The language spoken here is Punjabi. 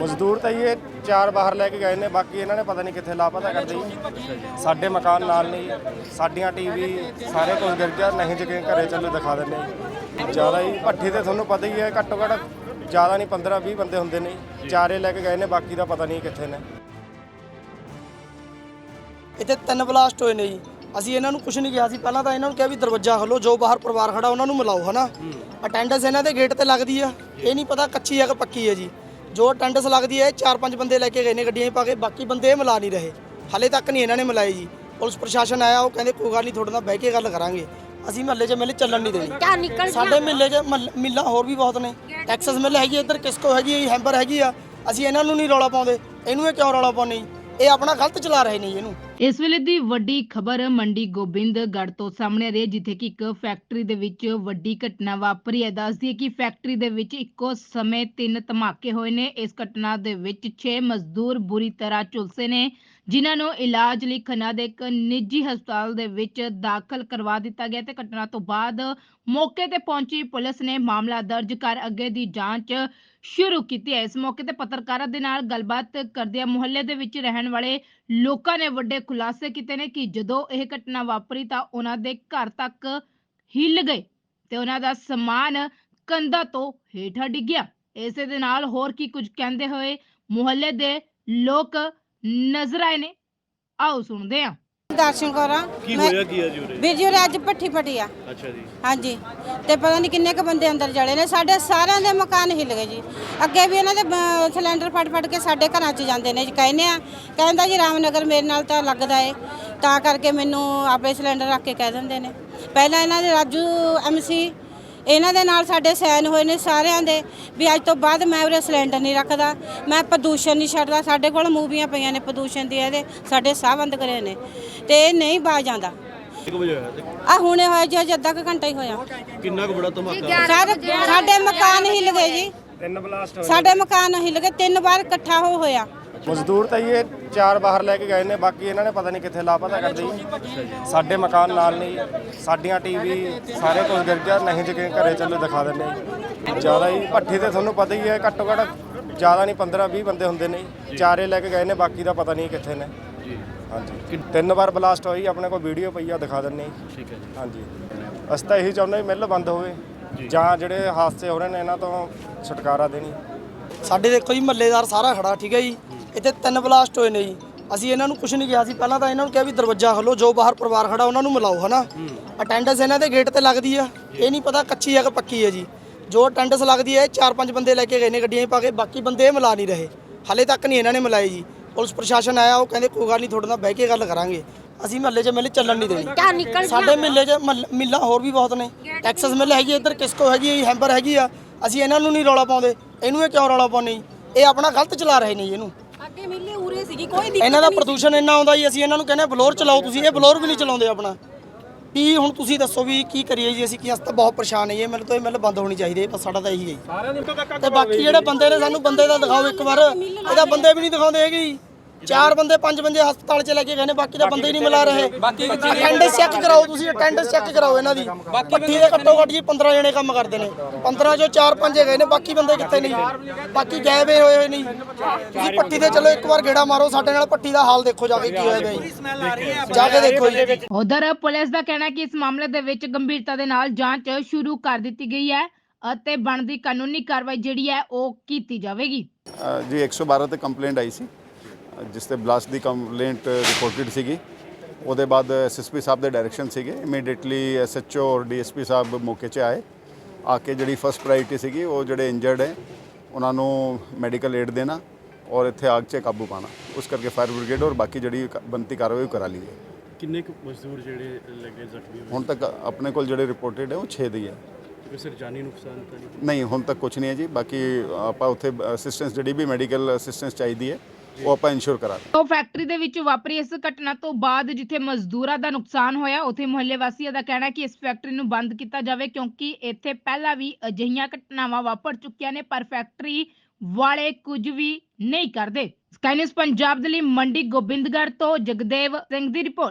ਮਜ਼ਦੂਰ ਤਾਂ ਇਹ ਚਾਰ ਬਾਹਰ ਲੈ ਕੇ ਗਏ ਨੇ ਬਾਕੀ ਇਹਨਾਂ ਨੇ ਪਤਾ ਨਹੀਂ ਕਿੱਥੇ ਲਾਪਤਾ ਕਰਦੇ ਜੀ ਸਾਡੇ ਮਕਾਨ ਨਾਲ ਨਹੀਂ ਸਾਡੀਆਂ ਟੀਵੀ ਸਾਰੇ ਕੁਝ ਗਿਰ ਗਿਆ ਨਹੀਂ ਜਗੇ ਘਰੇ ਚੱਲੋ ਦਿਖਾ ਦਿੰਦੇ ਜ਼ਿਆਦਾ ਹੀ ਭੱਠੀ ਤੇ ਤੁਹਾਨੂੰ ਪਤਾ ਹੀ ਹੈ ਘੱਟੋ ਘੱਟ ਜ਼ਿਆਦਾ ਨਹੀਂ 15 20 ਬੰਦੇ ਹੁੰਦੇ ਨੇ। ਚਾਰੇ ਲੈ ਕੇ ਗਏ ਨੇ ਬਾਕੀ ਦਾ ਪਤਾ ਨਹੀਂ ਕਿੱਥੇ ਨੇ। ਇੱਥੇ ਤਿੰਨ ਬਲਾਸਟ ਹੋਏ ਨੇ ਜੀ। ਅਸੀਂ ਇਹਨਾਂ ਨੂੰ ਕੁਝ ਨਹੀਂ ਕਿਹਾ ਸੀ। ਪਹਿਲਾਂ ਤਾਂ ਇਹਨਾਂ ਨੂੰ ਕਿਹਾ ਵੀ ਦਰਵਾਜ਼ਾ ਖੋਲੋ ਜੋ ਬਾਹਰ ਪਰਿਵਾਰ ਖੜਾ ਉਹਨਾਂ ਨੂੰ ਮਿਲਾਓ ਹਨਾ? ਅਟੈਂਡੈਂਸ ਇਹਨਾਂ ਦੇ ਗੇਟ ਤੇ ਲੱਗਦੀ ਆ। ਇਹ ਨਹੀਂ ਪਤਾ ਕੱਚੀ ਆ ਕਿ ਪੱਕੀ ਹੈ ਜੀ। ਜੋ ਅਟੈਂਡੈਂਸ ਲੱਗਦੀ ਹੈ ਚਾਰ ਪੰਜ ਬੰਦੇ ਲੈ ਕੇ ਗਏ ਨੇ ਗੱਡੀਆਂ ਪਾ ਕੇ ਬਾਕੀ ਬੰਦੇ ਇਹ ਮਿਲਾ ਨਹੀਂ ਰਹੇ। ਹਾਲੇ ਤੱਕ ਨਹੀਂ ਇਹਨਾਂ ਨੇ ਮਿਲਾਏ ਜੀ। ਪੁਲਿਸ ਪ੍ਰਸ਼ਾਸਨ ਆਇਆ ਉਹ ਕਹਿੰਦੇ ਕੋਈ ਗੱਲ ਨਹੀਂ ਤੁਹਾਡੇ ਨਾਲ ਬਹਿ ਕੇ ਗੱਲ ਕਰਾਂਗੇ। ਅਸੀਂ ਮਹੱਲੇ 'ਚ ਮਿਲੇ ਚੱਲਣ ਨਹੀਂ ਦੇਣੀ। ਕਿਆ ਨਿਕਲ ਸਾਡੇ ਮਿੱਲੇ 'ਚ ਮਹੱਲ- ਮਿੱਲਾਂ ਹੋਰ ਵੀ ਬਹੁਤ ਨੇ। ਟੈਕਸਸ ਮਿਲ ਹੈਗੀ ਹੈ, ਇੱਧਰ ਕਿਸਕੋ ਹੈਗੀ ਹੈ, ਹੈਂਬਰ ਹੈਗੀ ਆ। ਅਸੀਂ ਇਹਨਾਂ ਨੂੰ ਨਹੀਂ ਰੌਲਾ ਪਾਉਂਦੇ। ਇਹਨੂੰ ਇਹ ਕਿਉਂ ਰੌਲਾ ਪਾਉਂਦੇ ਇਹ ਆਪਣਾ ਗਲਤ ਚਲਾ ਰਹੇ ਨੇ ਜੀ ਇਹਨੂੰ। ਇਸ ਵੇਲੇ ਦੀ ਵੱਡੀ ਖਬਰ ਮੰਡੀ ਗੋਬਿੰਦਗੜ੍ਹ ਤੋਂ ਸਾਹਮਣੇ ਆ ਰਹੀ ਹੈ, ਜਿੱਥੇ ਕਿ ਇੱਕ ਫੈਕਟਰੀ ਦੇ ਵਿੱਚ ਵੱਡੀ ਘਟਨਾ ਵਾਪਰੀ ਹੈ। ਦੱਸਦੀ ਹੈ ਕਿ ਫੈਕਟਰੀ ਦੇ ਵਿੱਚ ਇੱਕੋ ਸਮੇਂ ਤਿੰਨ ਧਮਾਕੇ ਹੋਏ ਨੇ। ਇਸ ਘਟਨਾ ਦੇ ਵਿੱਚ 6 ਮਜ਼ਦੂਰ ਬੁਰੀ ਤਰ੍ਹਾਂ ਝੁਲਸੇ ਨੇ, ਜਿਨ੍ਹਾਂ ਨੂੰ ਇਲਾਜ ਲਈ ਖੰਨਾ ਦੇ ਇੱਕ ਨਿੱਜੀ ਹਸਪਤਾਲ ਦੇ ਵਿੱਚ ਦਾਖਲ ਕਰਵਾ ਦਿੱਤਾ ਗਿਆ ਤੇ ਘਟਨਾ ਤੋਂ ਬਾਅਦ ਮੌਕੇ ਤੇ ਪਹੁੰਚੀ ਪੁਲਿਸ ਨੇ ਮਾਮਲਾ ਦਰਜ ਕਰ ਅੱਗੇ ਦੀ ਜਾਂਚ ਸ਼ੁਰੂ ਕੀਤੀ ਹੈ। ਇਸ ਮੌਕੇ ਤੇ ਪੱਤਰਕਾਰਾਂ ਦੇ ਨਾਲ ਗੱਲਬਾਤ ਕਰਦਿਆਂ ਮੁਹੱਲੇ ਦੇ ਵਿੱਚ ਰਹਿਣ ਵਾਲੇ ਲੋਕਾਂ ਨੇ ਵੱਡੇ ਖੁਲਾਸੇ ਕੀਤੇ ਨੇ ਕਿ ਜਦੋਂ ਇਹ ਘਟਨਾ ਵਾਪਰੀ ਤਾਂ ਉਹਨਾਂ ਦੇ ਘਰ ਤੱਕ ਹਿੱਲ ਗਏ ਤੇ ਉਹਨਾਂ ਦਾ ਸਮਾਨ ਕੰਧਾਂ ਤੋਂ ਹੇਠਾਂ ਡਿੱਗਿਆ ਇਸੇ ਦੇ ਨਾਲ ਹੋਰ ਕੀ ਕੁਝ ਕਹਿੰਦੇ ਹੋਏ ਮੁਹੱਲੇ ਦੇ ਲੋਕ ਨਜ਼ਰ ਆਏ ਨੇ। ਆਓ ਸੁਣਦੇ ਹਾਂ। ਦਰਸ਼ਨ ਕੌਰਾਂ। ਕੀ ਮੈਂ- ਹੋਇਆ ਕੀ ਆ ਜੀ ਉਰੇ? ਵੀਰ ਜੀ ਉਰੇ ਅੱਜ ਭੱਠੀ ਫਟੀ ਆ। ਅੱਛਾ ਜੀ। ਹਾਂਜੀ। ਤੇ ਪਤਾ ਨਹੀਂ ਕਿੰਨੇ ਕ ਬੰਦੇ ਅੰਦਰ ਜੜੇ ਨੇ। ਸਾਡੇ ਸਾਰਿਆਂ ਦੇ ਮਕਾਨ ਹਿੱਲ ਗਏ ਜੀ। ਅੱਗੇ ਵੀ ਇਹਨਾਂ ਦੇ ਬ- ਸਿਲੰਡਰ ਫਟ ਫਟ ਕੇ ਸਾਡੇ ਘਰਾਂ 'ਚ ਜਾਂਦੇ ਨੇ ਜੀ ਕਹਿੰਦੇ ਆ। ਕਹਿੰਦਾ ਜੀ ਰਾਮਨਗਰ ਮੇਰੇ ਨਾਲ ਤਾਂ ਲੱਗਦਾ ਏ। ਤਾਂ ਕਰਕੇ ਮੈਨੂੰ ਆਪਣੇ ਸਿਲੰਡਰ ਰੱਖ ਕੇ ਕਹਿ ਦਿੰਦੇ ਨੇ। ਪਹਿਲਾਂ ਇਹਨਾਂ ਦੇ ਰਾਜੂ ਐਮਸੀ ਇਹਨਾਂ ਦੇ ਨਾਲ ਸਾਡੇ ਸਾਈਨ ਹੋਏ ਨੇ ਸਾਰਿਆਂ ਦੇ ਵੀ ਅੱਜ ਤੋਂ ਬਾਅਦ ਮੈਂ ਉਰੇ ਸਿਲੰਡਰ ਨਹੀਂ ਰੱਖਦਾ ਮੈਂ ਪ੍ਰਦੂਸ਼ਣ ਨਹੀਂ ਛੱਡਦਾ ਸਾਡੇ ਕੋਲ ਮੂਵੀਆਂ ਪਈਆਂ ਨੇ ਪ੍ਰਦੂਸ਼ਣ ਦੀ ਇਹਦੇ ਸਾਡੇ ਸਾਹ ਬੰਦ ਕਰੇ ਨੇ ਤੇ ਇਹ ਨਹੀਂ ਬਾਜ ਆਉਂਦਾ 1 ਵਜੇ ਹੋਇਆ ਤੇ ਆ ਹੁਣੇ ਹੋਇਆ ਜੀ ਅੱਜ ਅੱਧਾ ਕੁ ਘੰਟਾ ਹੀ ਹੋਇਆ। ਕਿੰਨਾ ਕੁ ਬੜਾ ਧਮਾਕਾ ਸਾਡੇ ਸਾਡੇ ਮਕਾਨ ਹਿੱਲ ਗਏ ਜੀ। ਤਿੰਨ ਬਲਾਸਟ ਸਾਡੇ ਮਕਾਨ ਹਿੱਲ ਗਏ ਤਿੰਨ ਵਾਰ ਇਕੱਠਾ ਹੋ ਹੋਇਆ। ਮਜ਼ਦੂਰ ਤਾਂ ਇਹ ਚਾਰ ਬਾਹਰ ਲੈ ਕੇ ਗਏ ਨੇ ਬਾਕੀ ਇਹਨਾਂ ਨੇ ਪਤਾ ਨਹੀਂ ਕਿੱਥੇ ਲਾਪਤਾ ਕਰਦੇ ਜੀ ਸਾਡੇ ਮਕਾਨ ਨਾਲ ਨਹੀਂ। ਸਾਡੀਆਂ ਟੀਵੀ ਸਾਰੇ ਕੁਝ ਗਿਰ ਗਿਆ ਨਹੀਂ ਜਗੇ ਘਰੇ ਚੱਲੋ ਦਿਖਾ ਦਿੰਦੇ ਜ਼ਿਆਦਾ ਹੀ ਭੱਠੀ ਤੇ ਤੁਹਾਨੂੰ ਪਤਾ ਹੀ ਹੈ ਘੱਟੋ ਘੱਟ ਜ਼ਿਆਦਾ ਨਹੀਂ 15 20 ਬੰਦੇ ਹੁੰਦੇ ਨੇ। ਚਾਰੇ ਲੈ ਕੇ ਗਏ ਨੇ ਬਾਕੀ ਦਾ ਪਤਾ ਨਹੀਂ ਕਿੱਥੇ ਨੇ। ਜੀ। ਹਾਂਜੀ। ਤਿੰਨ ਵਾਰ ਬਲਾਸਟ ਹੋਈ ਆਪਣੇ ਕੋਲ ਵੀਡੀਓ ਪਈ ਆ ਦਿਖਾ ਦਿੰਨੇ ਠੀਕ ਹੈ ਜੀ। ਹਾਂਜੀ। ਅਸੀਂ ਤਾਂ ਇਹੀ ਚਾਹੁੰਦੇ ਮਿੱਲ ਬੰਦ ਹੋਵੇ। ਜਾਂ ਜਿਹੜੇ ਹਾਦਸੇ ਹੋ ਰਹੇ ਨੇ ਇਹਨਾਂ ਤੋਂ ਛੁਟਕਾਰਾ ਦੇਣੀ। ਸਾਡੇ ਦੇਖੋ ਜੀ ਮਹੱਲੇਦਾਰ ਸਾਰਾ ਖੜਾ ਠੀਕ ਹੈ ਜੀ। ਇੱਥੇ ਤਿੰਨ ਬਲਾਸਟ ਹੋਏ ਨੇ ਜੀ। ਅਸੀਂ ਇਹਨਾਂ ਨੂੰ ਕੁਝ ਨਹੀਂ ਕਿਹਾ ਸੀ। ਪਹਿਲਾਂ ਤਾਂ ਇਹਨਾਂ ਨੂੰ ਕਿਹਾ ਵੀ ਦਰਵਾਜ਼ਾ ਖੋਲੋ ਜੋ ਬਾਹਰ ਪਰਿਵਾਰ ਖੜਾ ਉਹਨਾਂ ਨੂੰ ਮਿਲਾਓ ਹਨਾ? ਅਟੈਂਡੈਂਸ ਇਹਨਾਂ ਦੇ ਗੇਟ ਤੇ ਲੱਗਦੀ ਆ। ਇਹ ਨਹੀਂ ਪਤਾ ਕੱਚੀ ਆ ਕਿ ਪੱਕੀ ਹੈ ਜੀ। ਜੋ ਅਟੈਂਡੈਂਸ ਲੱਗਦੀ ਹੈ ਚਾਰ ਪੰਜ ਬੰਦੇ ਲੈ ਕੇ ਗਏ ਨੇ ਗੱਡੀਆਂ 'ਚ ਪਾ ਕੇ ਬਾਕੀ ਬੰਦੇ ਇਹ ਮਿਲਾ ਨਹੀਂ ਰਹੇ। ਹਾਲੇ ਤੱਕ ਨਹੀਂ ਇਹਨਾਂ ਨੇ ਮਿਲਾਏ ਜੀ। ਪੁਲਿਸ ਪ੍ਰਸ਼ਾਸਨ ਆਇਆ ਉਹ ਕਹਿੰਦੇ ਕੋਈ ਗੱਲ ਨਹੀਂ ਤੁਹਾਡੇ ਨਾਲ ਬਹਿ ਕੇ ਗੱਲ ਕਰਾਂਗੇ। ਅਸੀਂ ਮਹੱਲੇ 'ਚ ਮਿਲੇ ਚੱਲਣ ਨਹੀਂ ਦੇਣੀ। ਸਾਡੇ ਮਿੱਲੇ 'ਚ ਮਹੱਲ- ਮਿੱਲਾਂ ਹੋਰ ਵੀ ਬਹੁਤ ਨੇ। ਟੈਕਸਸ ਮਿਲ ਹੈਗੀ ਹੈ, ਇੱਧਰ ਕਿਸਕੋ ਹੈਗੀ ਹੈ, ਹੈਂਬਰ ਹੈਗੀ ਆ। ਅਸੀਂ ਇਹਨਾਂ ਨੂੰ ਨਹੀਂ ਰੌਲਾ ਪਾਉਂਦੇ। ਇਹਨੂੰ ਇਹ ਕਿਉਂ ਰੌਲਾ ਪਾਉਂਦੇ ਜੀ? ਇਹ ਆਪਣਾ ਗਲਤ ਚਲਾ ਰਹੇ ਨੇ ਜੀ ਇਹਨੂੰ। ਅੱਗੇ ਮਿਲੇ ਉਰੇ ਸੀਗੀ ਕੋਈ ਇਹਨਾਂ ਦਾ ਪ੍ਰਦੂਸ਼ਣ ਇੰਨਾ ਆਉਂਦਾ ਜੀ ਅਸੀਂ ਇਹਨਾਂ ਨੂੰ ਕਹਿੰਦੇ ਬਲੋਰ ਚਲਾਓ ਤੁਸੀਂ ਇਹ ਬਲੋਰ ਵੀ ਨਹੀਂ ਚਲਾਉਂਦੇ ਆਪਣਾ। ਕੀ ਹੁਣ ਤੁਸੀਂ ਦੱਸੋ ਵੀ ਕੀ ਕਰੀਏ ਜੀ ਅਸੀਂ ਕੀ ਅਸੀਂ ਤਾਂ ਬਹੁਤ ਪਰੇਸ਼ਾਨ ਹਾਂ ਮੈਨੂੰ ਤਾਂ ਇਹ ਮਿਲ ਬੰਦ ਹੋਣੀ ਚਾਹੀਦੀ ਹੈ ਬਸ ਸਾਡਾ ਤਾਂ ਇਹੀ ਹੈ ਜੀ। ਤੇ ਬਾਕੀ ਜਿਹੜੇ ਬੰਦੇ ਨੇ ਸਾਨੂੰ ਬੰਦੇ ਦਾ ਦਿਖਾਓ ਇੱਕ ਵਾਰ ਇਹਦਾ ਬੰਦੇ ਵੀ ਨਹੀਂ ਦਿਖਾਉਂਦੇ ਹੈਗੇ ਜੀ। ਚਾਰ ਬੰਦੇ ਪੰਜ ਬੰਦੇ ਹਸਪਤਾਲ ਚ ਲੈ ਕੇ ਗਏ ਨੇ ਬਾਕੀ ਦਾ ਬੰਦੇ ਹੀ ਨਹੀਂ ਮਿਲਾ ਰਹੇ। ਅਟੈਂਡੈਂਸ ਚੈੱਕ ਕਰਾਓ ਤੁਸੀਂ ਅਟੈਂਡੈਂਸ ਚੈੱਕ ਕਰਾਓ ਇਹਨਾਂ ਦੀ। ਪੱਠੀ ਦੇ ਘੱਟੋ ਘੱਟ ਜੀ 15 ਜਣੇ ਕੰਮ ਕਰਦੇ ਨੇ। 15 ਚੋਂ 4-5 ਗਏ ਨੇ ਬਾਕੀ ਬੰਦੇ ਕਿੱਥੇ ਨਹੀਂ ਬਾਕੀ ਗਾਇਬ ਹੋਏ ਹੋਏ ਨਹੀਂ। ਤੁਸੀਂ ਪੱਠੀ ਤੇ ਚਲੋ ਇੱਕ ਵਾਰ ਗੇੜਾ ਮਾਰੋ ਸਾਡੇ ਨਾਲ ਪੱਠੀ ਦਾ ਹਾਲ ਦੇਖੋ ਜਾ ਕੇ ਕੀ ਹੋਇਆ ਜੀ ਜਾ ਕੇ ਦੇਖੋ ਜੀ। ਉਧਰ ਪੁਲਿਸ ਦਾ ਕਹਿਣਾ ਕਿ ਇਸ ਮਾਮਲੇ ਦੇ ਵਿੱਚ ਗੰਭੀਰਤਾ ਦੇ ਨਾਲ ਜਾਂਚ ਸ਼ੁਰੂ ਕਰ ਦਿੱਤੀ ਗਈ ਹੈ ਅਤੇ ਬਣਦੀ ਕਾਨੂੰਨੀ ਕਾਰਵਾਈ ਜਿਹੜੀ ਹੈ ਉਹ ਕੀਤੀ ਜਾਵੇਗੀ। ਜੀ 112 ਤੇ ਕੰਪਲੇਂਟ ਆਈ ਸੀ। ਜਿਸ ਤੇ ਬਲਾਸਟ ਦੀ ਕੰਪਲੇਂਟ ਰਿਪੋਰਟਡ ਸੀਗੀ। ਉਹਦੇ ਬਾਅਦ ਐਸਐਸਪੀ ਸਾਹਿਬ ਦੇ ਡਾਇਰੈਕਸ਼ਨ ਸੀਗੇ। ਇਮੀਡੀਏਟਲੀ ਐਸਐਚਓ ਔਰ ਡੀਐਸਪੀ ਸਾਹਿਬ ਮੌਕੇ 'ਚ ਆਏ। ਆ ਕੇ ਜਿਹੜੀ ਫਸਟ ਪ੍ਰਾਇੋਰਟੀ ਸੀਗੀ ਉਹ ਜਿਹੜੇ ਇੰਜਰਡ ਹੈ ਉਹਨਾਂ ਨੂੰ ਮੈਡੀਕਲ ਏਡ ਦੇਣਾ ਔਰ ਇੱਥੇ ਆਗ 'ਚ ਕਾਬੂ ਪਾਣਾ ਉਸ ਕਰਕੇ ਫਾਇਰ ਬ੍ਰਿਗੇਡ ਔਰ ਬਾਕੀ ਜਿਹੜੀ ਬਣਤੀ ਕਾਰਵਾਈ ਕਰਾ ਲਈ ਹੈ। ਕਿੰਨੇ ਕੁ ਮਜ਼ਦੂਰ ਜਿਹੜੇ ਲੱਗੇ ਜ਼ਖਮੀ ਹੋਏ? ਹੁਣ ਤੱਕ ਆਪਣੇ ਕੋਲ ਜਿਹੜੇ ਰਿਪੋਰਟਡ ਹੈ ਉਹ 6 ਦੀ ਹੈ। ਕੋਈ ਸਿਰ ਜਾਨੀ ਨੁਕਸਾਨ ਤਾਂ ਨਹੀਂ? ਨਹੀਂ ਹੁਣ ਤੱਕ ਕੁਝ ਨਹੀਂ ਹੈ ਜੀ। ਬਾਕੀ ਆਪਾਂ ਉੱਥੇ ਅਸਿਸਟੈਂਸ ਜਿਹੜੀ ਵੀ ਮੈਡੀਕਲ ਅਸਿਸਟੈਂਸ ਚਾਹੀਦੀ ਹੈ ਉਹ ਆਪਾਂ ਇਨਸ਼ੋਰ ਕਰਾ ਉਹ ਫੈਕਟਰੀ ਦੇ ਵਿੱਚ ਵਾਪਰੀ ਇਸ ਘਟਨਾ ਤੋਂ ਬਾਅਦ ਜਿੱਥੇ ਮਜ਼ਦੂਰਾਂ ਦਾ ਨੁਕਸਾਨ ਹੋਇਆ, ਉੱਥੇ ਮੁਹੱਲੇ ਵਾਸੀਆਂ ਦਾ ਕਹਿਣਾ ਹੈ ਕਿ ਇਸ ਫੈਕਟਰੀ ਨੂੰ ਬੰਦ ਕੀਤਾ ਜਾਵੇ ਕਿਉਂਕਿ ਇੱਥੇ ਪਹਿਲਾਂ ਵੀ ਅਜਿਹੀਆਂ ਘਟਨਾਵਾਂ ਵਾਪਰ ਚੁੱਕੀਆਂ ਨੇ, ਪਰ ਫੈਕਟਰੀ ਵਾਲੇ ਕੁਝ ਵੀ ਨਹੀਂ ਕਰਦੇ। ਸਕਾਈਨਸ ਪੰਜਾਬ ਦੇ ਲਈ ਮੰਡੀ ਗੋਬਿੰਦਗੜ੍ਹ ਤੋਂ ਜਗਦੇਵ ਸਿੰਘ ਦੀ ਰਿਪੋਰਟ।